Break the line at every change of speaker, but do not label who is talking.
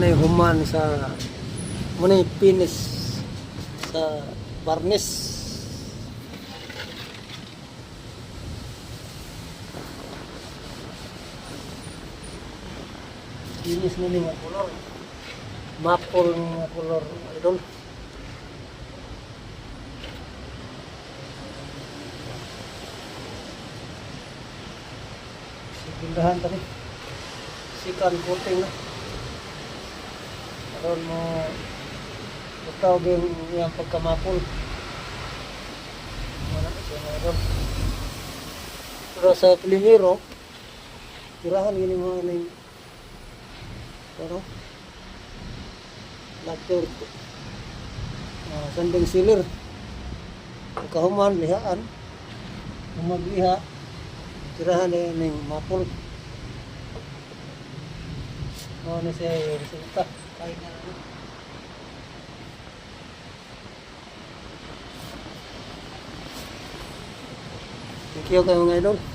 na human sa muna finish sa barnis finish na niya kulor mapol ng kulor idol. Sigindahan tadi. Sikan kuting lah Karon mo utaw yung yung pagkamapol. Wala na siya meron. Pero sa Pilimiro, tirahan gini mga ning pero lacture uh, sanding silir kahuman lihaan. Umagliha tirahan ni ning mapol mo na siya yung resulta kahit na ano Thank you kayo mga idol.